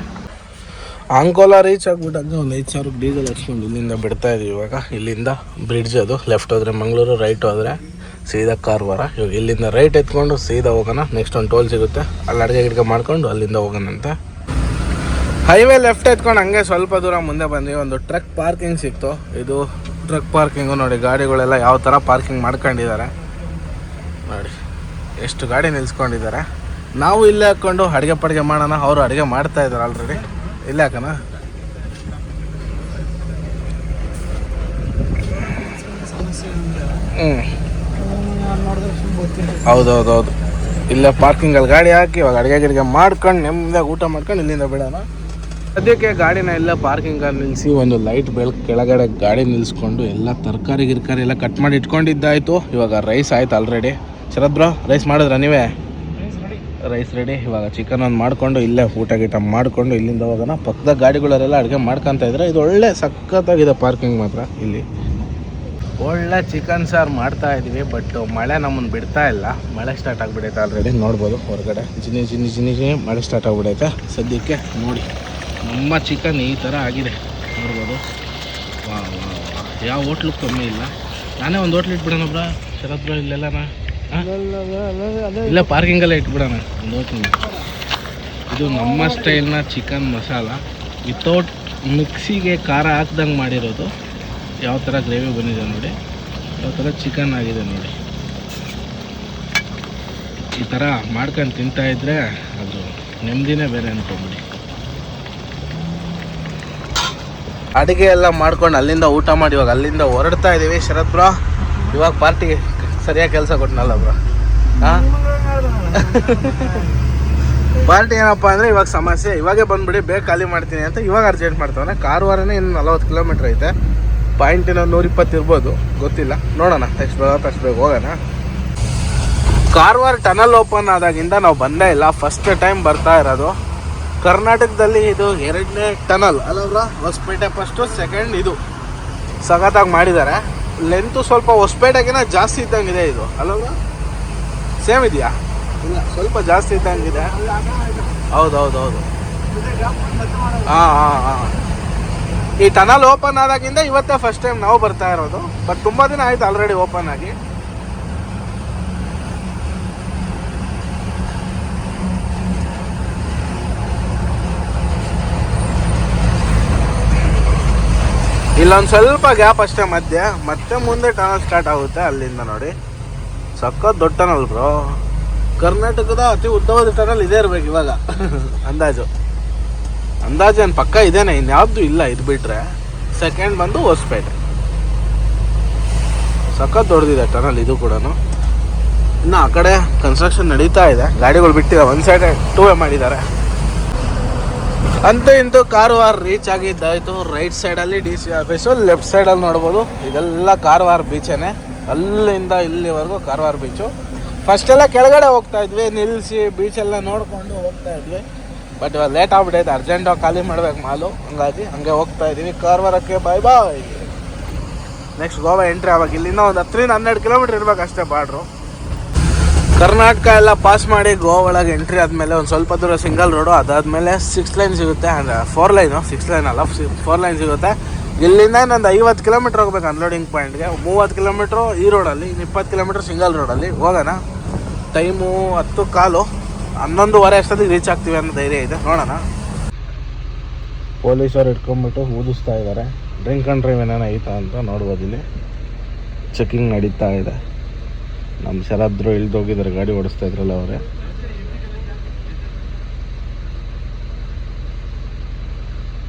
ಅಂಕೋಲಾ ರೀಚ್ ಆಗ್ಬಿಟ್ಟಂಗೆ ಒಂದು ಐದು ಸಾವಿರ ಡೀಸೆಲ್ ಹಚ್ಕೊಂಡು ಇಲ್ಲಿಂದ ಬಿಡ್ತಾ ಇದೀವಿ ಇವಾಗ. ಇಲ್ಲಿಂದ ಬ್ರಿಡ್ಜ್ ಅದು. ಲೆಫ್ಟ್ ಹೋದರೆ ಮಂಗಳೂರು ರೈಟ್ ಹೋದರೆ ಸೀದಾ ಕಾರವಾರ ಇವಾಗ ಇಲ್ಲಿಂದ ರೈಟ್ ಎತ್ಕೊಂಡು ಸೀದಾ ಹೋಗೋಣ. ನೆಕ್ಸ್ಟ್ ಒಂದು ಟೋಲ್ ಸಿಗುತ್ತೆ. ಅಲ್ಲಿ ಅಡುಗೆ ಗಿಡ್ಗೆ ಮಾಡ್ಕೊಂಡು ಅಲ್ಲಿಂದ ಹೋಗೋಣಂತೆ ಹೈವೇ ಲೆಫ್ಟ್ ಎತ್ಕೊಂಡು ಹಂಗೆ ಸ್ವಲ್ಪ ದೂರ ಮುಂದೆ ಬಂದ್ವಿ. ಒಂದು ಟ್ರಕ್ ಪಾರ್ಕಿಂಗ್ ಸಿಕ್ತು. ಇದು ಟ್ರಕ್ ಪಾರ್ಕಿಂಗು ನೋಡಿ, ಗಾಡಿಗಳೆಲ್ಲ ಯಾವ ಥರ ಪಾರ್ಕಿಂಗ್ ಮಾಡ್ಕೊಂಡಿದ್ದಾರೆ. ನೋಡಿ, ಎಷ್ಟು ಗಾಡಿ ನಿಲ್ಸ್ಕೊಂಡಿದ್ದಾರೆ. ನಾವು ಇಲ್ಲೇ ಹಾಕ್ಕೊಂಡು ಅಡುಗೆ ಪಡುಗೆ ಮಾಡೋಣ. ಅವರು ಅಡುಗೆ ಮಾಡ್ತಾ ಇದ್ದಾರೆ ಆಲ್ರೆಡಿ ಇಲ್ಲೇ ಹಾಕೋಣ. ಹ್ಞೂ ಹೌದೌದೌದು. ಇಲ್ಲೇ ಪಾರ್ಕಿಂಗಲ್ಲಿ ಗಾಡಿ ಹಾಕಿ ಇವಾಗ ಅಡುಗೆ ಗಿಡಿಗೆ ಮಾಡ್ಕೊಂಡು ನೆಮ್ಮದಿಯಾಗಿ ಊಟ ಮಾಡ್ಕೊಂಡು ಇಲ್ಲಿಂದ ಬಿಡೋಣ. ಸದ್ಯಕ್ಕೆ ಗಾಡಿನ ಎಲ್ಲ ಪಾರ್ಕಿಂಗಲ್ಲಿ ನಿಲ್ಲಿಸಿ ಒಂದು ಲೈಟ್ ಬೆಳಕು ಕೆಳಗಡೆ ಗಾಡಿ ನಿಲ್ಲಿಸ್ಕೊಂಡು ಎಲ್ಲ ತರಕಾರಿ ಗಿರ್ಕಾರಿ ಎಲ್ಲ ಕಟ್ ಮಾಡಿ ಇಟ್ಕೊಂಡಿದ್ದಾಯ್ತು. ಇವಾಗ ರೈಸ್ ಆಯ್ತು ಆಲ್ರೆಡಿ ಶರದ್ ಬ್ರೋ ರೈಸ್ ಮಾಡಿದ್ರ ನೀವೇ? ರೈಸ್ ರೆಡಿ ಇವಾಗ ಚಿಕನ್ ಒಂದು ಮಾಡಿಕೊಂಡು ಇಲ್ಲೇ ಊಟ ಗೀಟ ಮಾಡಿಕೊಂಡು ಇಲ್ಲಿಂದ ಹೋಗೋಣ. ಪಕ್ಕದ ಗಾಡಿಗಳವರೆಲ್ಲ ಅಡುಗೆ ಮಾಡ್ಕೊತ ಇದ್ರೆ ಇದು ಒಳ್ಳೆ ಸಖತ್ತಾಗಿದೆ ಪಾರ್ಕಿಂಗ್ ಮಾತ್ರ ಇಲ್ಲಿ. ಒಳ್ಳೆ ಚಿಕನ್ ಸಾರು ಮಾಡ್ತಾ ಇದೀವಿ ಬಟ್ ಮಳೆ ನಮ್ಮನ್ನು ಬಿಡ್ತಾ ಇಲ್ಲ. ಮಳೆ ಸ್ಟಾರ್ಟ್ ಆಗಿಬಿಡೈತೆ ಆಲ್ರೆಡಿ ನೋಡ್ಬೋದು ಹೊರಗಡೆ. ಜಿನಿ ಜಿನಿ ಜಿನಿ ಜಿನಿ, ಮಳೆ ಸ್ಟಾರ್ಟ್ ಆಗಿಬಿಡೈತೆ. ಸದ್ಯಕ್ಕೆ ನೋಡಿ, ನಮ್ಮ ಚಿಕನ್ ಈ ಥರ ಆಗಿದೆ. ನೋಡ್ಬೋದು. ವಾ ವಾ ಯಾವ ಹೋಟ್ಲು ಕಮ್ಮಿ ಇಲ್ಲ. ನಾನೇ ಒಂದು ಹೋಟ್ಲು ಇಟ್ಬಿಡೋಣ ಬ್ರ. ಶರತ್ ಬ್ರ ಇಲ್ಲೆಲ್ಲ ಇಲ್ಲ ಪಾರ್ಕಿಂಗಲ್ಲೇ ಇಟ್ಬಿಡೋಣ. ಒಂದು ಹೋಟ್ಲ್ ಇದು ನಮ್ಮ ಸ್ಟೈಲ್ನ ಚಿಕನ್ ಮಸಾಲ. ವಿತೌಟ್ ಮಿಕ್ಸಿಗೆ ಖಾರ ಹಾಕ್ದಂಗೆ ಮಾಡಿರೋದು. ಯಾವ ಥರ ಗ್ರೇವಿ ಬಂದಿದೆ ನೋಡಿ, ಯಾವ ಥರ ಚಿಕನ್ ಆಗಿದೆ ನೋಡಿ. ಈ ಥರ ಮಾಡ್ಕೊಂಡು ತಿಂತಾ ಇದ್ರೆ ಅದು ನೆಮ್ಮದಿನೇ ಬೇರೆ ಅನ್ಕೊಂಬಿಡಿ ಅಡುಗೆ ಎಲ್ಲ ಮಾಡ್ಕೊಂಡು ಅಲ್ಲಿಂದ ಊಟ ಮಾಡಿ, ಇವಾಗ ಅಲ್ಲಿಂದ ಹೊರಡ್ತಾ ಇದ್ದೀವಿ ಶರತ್ ಬ್ರೋ. ಇವಾಗ ಪಾರ್ಟಿಗೆ ಸರಿಯಾಗಿ ಕೆಲಸ ಕೊಟ್ಟನಲ್ಲ ಬ್ರೋ. ಪಾರ್ಟಿ ಏನಪ್ಪ ಅಂದರೆ ಇವಾಗ ಸಮಸ್ಯೆ, ಇವಾಗೇ ಬಂದುಬಿಡಿ ಬೇಗ ಖಾಲಿ ಮಾಡ್ತೀನಿ ಅಂತ ಇವಾಗ ಅರ್ಜೆಂಟ್ ಮಾಡ್ತಾವನೆ ಕಾರವಾರನೇ ಇನ್ನು ನಲವತ್ತು ಕಿಲೋಮೀಟ್ರ್ ಐತೆ. ಪಾಯಿಂಟ್ ಇನ್ನೊಂದು ನೂರಿಪ್ಪತ್ತು ಇರ್ಬೋದು, ಗೊತ್ತಿಲ್ಲ. ನೋಡೋಣ ಎಷ್ಟು ಬೇಗ ಅಷ್ಟು ಬೇಗ ಹೋಗೋಣ. ಕಾರವಾರ ಟನಲ್ ಓಪನ್ ಆದಾಗಿಂದ ನಾವು ಬಂದೇ ಇಲ್ಲ ಫಸ್ಟ್ ಟೈಮ್ ಬರ್ತಾ ಇರೋದು. ಕರ್ನಾಟಕದಲ್ಲಿ ಇದು ಎರಡನೇ ಟನಲ್ ಅಲ್ಲವ್ರ ಹೊಸಪೇಟೆ ಫಸ್ಟು ಸೆಕೆಂಡ್ ಇದು. ಸಖತ್ತಾಗಿ ಮಾಡಿದ್ದಾರೆ. ಲೆಂತು ಸ್ವಲ್ಪ ಹೊಸಪೇಟೆಗಿನ ಜಾಸ್ತಿ ಇದ್ದಂಗಿದೆ ಇದು. ಅಲ್ಲವ್ರ ಸೇಮ್ ಇದೆಯಾ? ಇಲ್ಲ, ಸ್ವಲ್ಪ ಜಾಸ್ತಿ ಇದ್ದಂಗಿದೆ. ಹೌದು ಹೌದು ಹೌದು ಹಾಂ ಹಾಂ ಹಾಂ. ಈ ಟನಲ್ ಓಪನ್ ಆದಾಗಿಂದ ಇವತ್ತೇ ಫಸ್ಟ್ ಟೈಮ್ ನಾವು ಬರ್ತಾ ಇರೋದು. ಬಟ್ ತುಂಬ ದಿನ ಆಯ್ತು ಆಲ್ರೆಡಿ ಓಪನ್ ಆಗಿ. ಇಲ್ಲೊಂದು ಸ್ವಲ್ಪ ಗ್ಯಾಪ್ ಅಷ್ಟೇ ಮಧ್ಯೆ, ಮತ್ತೆ ಮುಂದೆ ಟನಲ್ ಸ್ಟಾರ್ಟ್ ಆಗುತ್ತೆ ಅಲ್ಲಿಂದ ನೋಡಿ. ಸಖತ್ ದೊಡ್ಡ ಟನಲ್ ಬ್ರೋ ಕರ್ನಾಟಕದ ಅತಿ ಉದ್ದವಾದ ಟನಲ್ ಇದೇ ಇರ್ಬೇಕು ಇವಾಗ. ಅಂದಾಜು. ಅಂದಾಜು ಏನು ಪಕ್ಕ ಇದೇನೆ ಇನ್ಯಾವ್ದು ಇಲ್ಲ ಇದು ಬಿಟ್ಟರೆ ಸೆಕೆಂಡ್ ಬಂದು ಹೊಸಪೇಟೆ. ಸಖತ್ ದೊಡ್ಡದಿದೆ ಟನಲ್ ಇದು ಕೂಡ ಇನ್ನು ಆ ಕಡೆ ಕನ್ಸ್ಟ್ರಕ್ಷನ್ ನಡೀತಾ ಇದೆ. ಗಾಡಿಗಳು ಬಿಟ್ಟಿದೆ ಒಂದು ಸೈಡ್ ಟೂ ವೇ ಮಾಡಿದ್ದಾರೆ. ಅಂತೂ ಇಂತೂ ಕಾರವಾರ ರೀಚ್ ಆಗಿದ್ದಾಯಿತು. ರೈಟ್ ಸೈಡಲ್ಲಿ ಡಿ ಸಿ ಆಫೀಸು ಲೆಫ್ಟ್ ಸೈಡಲ್ಲಿ ನೋಡ್ಬೋದು. ಇದೆಲ್ಲ ಕಾರವಾರ ಬೀಚೇನೆ ಅಲ್ಲಿಂದ ಇಲ್ಲಿವರೆಗೂ ಕಾರವಾರ ಬೀಚು ಫಸ್ಟೆಲ್ಲ ಕೆಳಗಡೆ ಹೋಗ್ತಾ ಇದ್ವಿ ನಿಲ್ಲಿಸಿ ಬೀಚೆಲ್ಲ ನೋಡಿಕೊಂಡು ಹೋಗ್ತಾ ಇದ್ವಿ. ಬಟ್ ಇವಾಗ ಲೇಟ್ ಆಗ್ಬಿಟ್ಟೈತೆ. ಅರ್ಜೆಂಟಾಗಿ ಖಾಲಿ ಮಾಡ್ಬೇಕು ಮಾಲು. ಹಂಗಾಗಿ ಹಂಗೆ ಹೋಗ್ತಾ ಇದೀವಿ. ಕಾರ್ವಾರಕ್ಕೆ bye bye next Goa entry ಆವಾಗ. ಇಲ್ಲಿಂದ ಒಂದು ಹತ್ತರಿಂದ ಹನ್ನೆರಡು ಕಿಲೋಮೀಟ್ರ್ ಇರ್ಬೇಕು ಅಷ್ಟೇ ಬಾರ್ಡ್ರು. ಕರ್ನಾಟಕ ಎಲ್ಲ ಪಾಸ್ ಮಾಡಿ ಗೋವಾ ಒಳಗೆ ಎಂಟ್ರಿ ಆದಮೇಲೆ ಒಂದು ಸ್ವಲ್ಪ ದೂರ ಸಿಂಗಲ್ ರೋಡು ಅದಾದಮೇಲೆ ಸಿಕ್ಸ್ ಲೈನ್ ಸಿಗುತ್ತೆ. ಅಂದರೆ ಫೋರ್ ಲೈನು ಸಿಕ್ಸ್ ಲೈನ್ ಅಲ್ಲ ಫೋರ್ ಲೈನ್ ಸಿಗುತ್ತೆ. ಇಲ್ಲಿಂದ ಇನ್ನೊಂದು ಐವತ್ತು ಕಿಲೋಮೀಟ್ರ್ ಹೋಗ್ಬೇಕು ಅನ್ಲೋಡಿಂಗ್ ಪಾಯಿಂಟ್ಗೆ ಮೂವತ್ತು ಕಿಲೋಮೀಟ್ರು ಈ ರೋಡಲ್ಲಿ ಇನ್ನು ಇಪ್ಪತ್ತು ಕಿಲೋಮೀಟ್ರ್ ಸಿಂಗಲ್ ರೋಡಲ್ಲಿ ಹೋಗೋಣ. ಟೈಮು ಹತ್ತು ಕಾಲು. ಹನ್ನೊಂದುವರೆ ಅಷ್ಟೊತ್ತಿಗೆ ರೀಚ್ ಆಗ್ತೀವಿ ಅನ್ನೋ ಧೈರ್ಯ ಇದೆ. ನೋಡೋಣ. ಪೊಲೀಸರು ಇಟ್ಕೊಂಡ್ಬಿಟ್ಟು ಊದಿಸ್ತಾ ಇದ್ದಾರೆ ಡ್ರಿಂಕ್ ಅಂಡ್ ಡ್ರೈವ್ ಏನೇನೋ ಐತಾ ಅಂತ ನೋಡ್ಬೋದು ಇಲ್ಲಿ. ಚೆಕಿಂಗ್ ನಡೀತಾ ಇದೆ. ನಮ್ಮ ಶರದ್ರು ಇಳಿದೋಗಿದ್ದಾರೆ ಗಾಡಿ ಓಡಿಸ್ತಾ ಇದ್ರಲ್ಲ ಅವರೇ.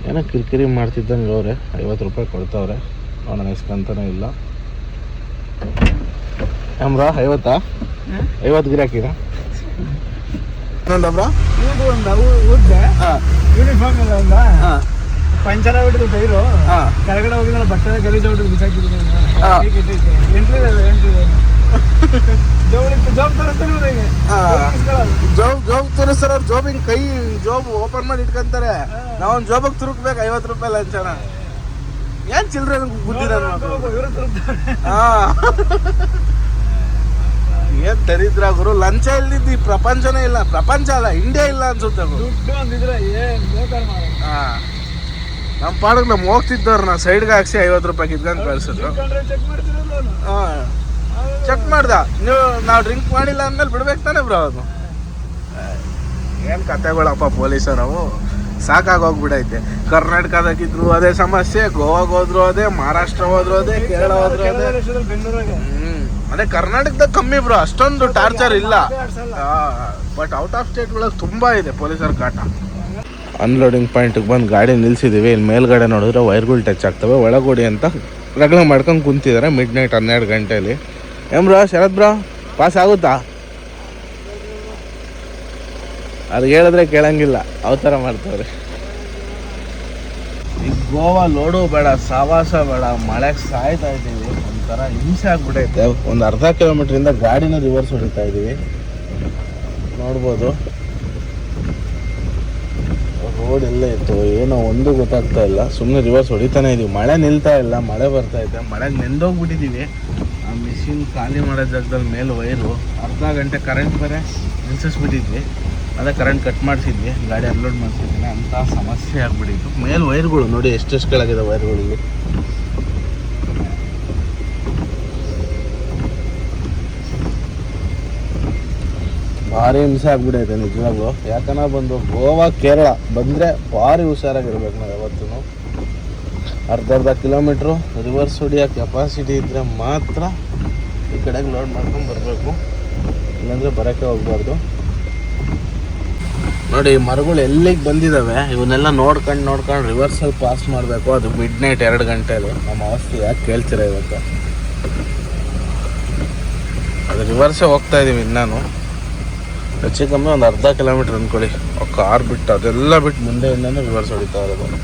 ಏನೋ ಕಿರಿಕಿರಿ ಮಾಡ್ತಿದ್ದಂಗೆ ಅವರೇ. ಐವತ್ತು ರೂಪಾಯಿ ಕೊಡ್ತಾವ್ರೆ. ನೋಡೋಣ ಇಸ್ಕೊಂತಾನೆ ಇಲ್ಲ. ಅಮ್ರ ಐವತ್ತಾ? ಐವತ್ತು ಗಿರಾಕಿನ? ಇನ್ನೊಂದಬ್ರ ಇದು ಒಂದು ಉದ್ದೆ ಯೂನಿಫಾರ್ಮ್ ಎಲ್ಲ ಒಂದ. ಹಾಂ. ಪಂಚರ ಬಿಟ್ಟಿದ್ದು ಟೈರು. ಹಾಂ. ಕೆಳಗಡೆ ಹೋಗಿದ್ರೆ ಬಟ್ಟೆ ಗಲೀಜು ಹೊಡೆದು ಬಿಸಾಕಿದ್ದೀನಿ ಜೋಬ್ ಜಾಬ್ ತೋರಿಸ್ತಾರ ಅವ್ರು ಜೋಬ್ ಹಿಂಗ್ ಕೈ ಜಾಬ್ ಓಪನ್ ಮಾಡಿ ಇಟ್ಕೊಂತಾರೆ. ನಾವೊಂದು ಜೋಬಗ್ ತುರುಕ್ಬೇಕು ಐವತ್ತು ರೂಪಾಯಿ ಲಂಚನ. ಏನ್ ಚಿಲ್ಡ್ರೆ ಬುದ್ಧಿ ನನ್ನ ಮಕ್ಕಳು ಇವ್ರು ತರುತ್ತಾರೆ. ಹಾ. ಏನ್ ದರಿದ್ರ ಗುರು ಲಂಚ ಇಲ್ದಿದ್ದು ಈ ಪ್ರಪಂಚನೇ ಇಲ್ಲ. ಪ್ರಪಂಚ ಅಲ್ಲ ಇಂಡಿಯಾ ಇಲ್ಲ ಅನ್ಸುತ್ತೆ ಗುರು. ದುಡ್ಡು ಅಂದಿದ್ರೆ ಏನ್ ಬೇಕಾದ್ರೆ ಮಾಡೋದು ಹಾ. ನಮ್ಮ ಪಾಡಕ್ ನಮ್ ನಾ ಸೈಡ್ಗೆ ಹಾಕ್ಸಿ ಐವತ್ತು ರೂಪಾಯಿ ಕಿತ್ಕೊಂಡು ಕಳ್ಸಿದ್ರು. ಚೆಕ್ ಮಾಡ್ತಿರಲ್ಲ ಅವ್ನು. ಹಾ. ಚೆಕ್ ಮಾಡ್ದ. ನೀವು ನಾವು ಡ್ರಿಂಕ್ ಮಾಡಿಲ್ಲ ಅಂದ್ಮೇಲೆ ಬಿಡ್ಬೇಕು ತಾನೆ ಬ್ರೋ ಅದು ಏನು ಕತೆಗಳಪ್ಪ ಪೊಲೀಸರವು ಸಾಕಾಗೋಗ್ಬಿಡೈತೆ ಕರ್ನಾಟಕದಾಗಿದ್ರು ಅದೇ ಸಮಸ್ಯೆ ಗೋವಾಗ ಹೋದ್ರು ಅದೇ ಮಹಾರಾಷ್ಟ್ರ ಹೋದ್ರು ಅದೇ ಕೇರಳ ಹೋದ್ರು ಅದೇ. ಹ್ಮ್. ಅದೇ ಕರ್ನಾಟಕದಾಗ ಕಮ್ಮಿ ಬ್ರೋ ಅಷ್ಟೊಂದು ಟಾರ್ಚರ್ ಇಲ್ಲ. ಬಟ್ ಔಟ್ ಆಫ್ ಸ್ಟೇಟ್ ಒಳಗೆ ತುಂಬಾ ಇದೆ ಪೊಲೀಸರ ಕಾಟ. ಅನ್ಲೋಡಿಂಗ್ ಪಾಯಿಂಟಿಗೆ ಬಂದು ಗಾಡಿ ನಿಲ್ಸಿದ್ದೀವಿ ಇಲ್ಲಿ ಮೇಲ್ಗಡೆ ನೋಡಿದ್ರೆ ವೈರ್ಗಳು ಟಚ್ ಆಗ್ತವೆ. ಒಳಗೋಡಿ ಅಂತ ರಗಳ ಮಾಡ್ಕೊಂಡು ಕುಂತಿದ್ದಾರೆ ಮಿಡ್ ನೈಟ್ ಹನ್ನೆರಡು ಗಂಟೆಯಲ್ಲಿ ಏನ್ ಬ್ರೋ ಶರತ್ ಬ್ರೋ ಪಾಸ್ ಆಗುತ್ತಾ? ಅದು ಹೇಳಿದ್ರೆ ಕೇಳಂಗಿಲ್ಲ. ಅವತಾರ ಮಾಡ್ತಾರೆ ಈ ಗೋವಾ ಲೋಡು ಬೇಡ ಸಾವಾಸ ಬೇಡ ಮಳೆಗೆ ಸಾಯ್ತಾ ಇದ್ದೀವಿ ಒಂಥರ ಹಿಂಸೆ ಆಗ್ಬಿಟ್ಟೈತೆ ಒಂದು ಅರ್ಧ ಕಿಲೋಮೀಟ್ರಿಂದ ಗಾಡಿನ ರಿವರ್ಸ್ ಹೊಡಿತಾ ಇದ್ದೀವಿ ನೋಡ್ಬೋದು. ರೋಡ್ ಎಲ್ಲ ಇತ್ತು. ಏನೋ ಒಂದು ಗೊತ್ತಾಗ್ತಾ ಇಲ್ಲ. ಸುಮ್ಮನೆ ರಿವರ್ಸ್ ಹೊಡಿತಾನೆ ಇದೀವಿ. ಮಳೆ ನಿಲ್ತಾ ಇಲ್ಲ. ಮಳೆ ಬರ್ತಾ ಇದೆ. ಮಳೆಗೆ ನೆಂದೋಗ್ಬಿಟ್ಟಿದ್ದೀವಿ ಆ ಮಿಷಿನ್ ಖಾಲಿ ಮಾಡೋ ಜಾಗದಲ್ಲಿ ಮೇಲೆ ವೈರು ಅರ್ಧ ಗಂಟೆ ಕರೆಂಟ್ ಬೇರೆ ನಿಲ್ಸಿಸ್ಬಿಟ್ಟಿದ್ವಿ. ಅದೇ ಕರೆಂಟ್ ಕಟ್ ಮಾಡಿಸಿದ್ವಿ. ಗಾಡಿ ಅನ್ಲೋಡ್ ಮಾಡಿಸಿದ್ದೀನಿ ಅಂತ ಸಮಸ್ಯೆ ಆಗ್ಬಿಟ್ಟಿತ್ತು. ಮೇಲೆ ವೈರ್ಗಳು ನೋಡಿ ಎಷ್ಟೆಷ್ಟು ಕೆಳಗಿದೆ ವೈರ್ಗಳಿಗೆ ಭಾರಿ ಹಿಂಸೆ ಆಗ್ಬಿಡೈತೆ ನಿಜವಾಗ್ಲು. ಯಾಕಂದ್ರೆ ಬಂದು ಗೋವಾ, ಕೇರಳ ಬಂದರೆ ಭಾರಿ ಹುಷಾರಾಗಿರ್ಬೇಕು ನಾವು ಯಾವತ್ತೂ ಅರ್ಧ ಅರ್ಧ ಕಿಲೋಮೀಟ್ರು, ರಿವರ್ಸ್ ಹೊಡಿಯೋ ಕೆಪಾಸಿಟಿ ಇದ್ದರೆ ಮಾತ್ರ ಈ ಕಡೆಗೆ ಲೋಡ್ ಮಾಡ್ಕೊಂಡು ಬರಬೇಕು. ಇಲ್ಲಾಂದರೆ ಬರೋಕ್ಕೆ ಹೋಗ್ಬಾರ್ದು. ನೋಡಿ ಮರಗಳು ಎಲ್ಲಿಗೆ ಬಂದಿದ್ದಾವೆ ಇವನ್ನೆಲ್ಲ ನೋಡ್ಕೊಂಡು ನೋಡ್ಕೊಂಡು ರಿವರ್ಸಲ್ಲಿ ಪಾಸ್ ಮಾಡಬೇಕು. ಅದು ಮಿಡ್ ನೈಟ್ ಎರಡು ಅದು ನಮ್ಮ ಅವಸ್ಥೆ ಯಾಕೆ ಕೇಳ್ತೀರ ಇವತ್ತು? ಅದು ರಿವರ್ಸೇ ಹೋಗ್ತಾ ಇದ್ದೀವಿ ಇನ್ನೂ ಹೆಚ್ಚು ಕಮ್ಮಿ ಒಂದು ಅರ್ಧ ಕಿಲೋಮೀಟ್ರ್ ಅಂದ್ಕೊಳ್ಳಿ ಕಾರ್ ಬಿಟ್ಟು ಅದೆಲ್ಲ ಬಿಟ್ಟು ಮುಂದೆಯಿಂದನೂ ರಿವರ್ಸ್ ಹೊಡಿತಾ ಇರೋದು.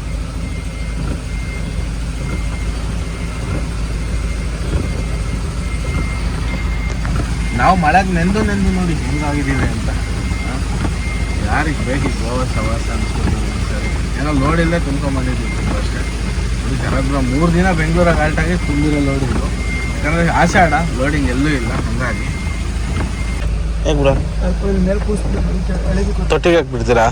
ನಾವು ಮಳೆಗೆ ನೆಂದು ನೆಂದು ನೋಡಿ ಹೆಂಗಾಗಿದ್ದೀವಿ ಅಂತ. ಯಾರಿಗೆ ಬೇಕಿತ್ತು ಗೋವಾ, ಸವಾಸ ಅನ್ಸ್ಕೊಂಡು ಸರಿ ಏನೋ ಲೋಡಿಲ್ಲೇ ತುಂಬ್ಕೊಂಬಂದಿದ್ದೀವಿ ಅಷ್ಟೇ. ಅದು ಜರದ್ರ ಮೂರು ದಿನ ಬೆಂಗಳೂರಾಗ ಆಲ್ಟಾಗಿ ತುಂಬಿರೋ ಲೋಡಿದ್ದು ಯಾಕಂದರೆ ಆಷಾಢ ಲೋಡಿಂಗ್ ಎಲ್ಲೂ ಇಲ್ಲ, ಹಂಗಾಗಿ. ಹೇಗೆ ಬಿಡ ತೊಟ್ಟಿಗೆ ಹಾಕ್ಬಿಡ್ತೀರಾ?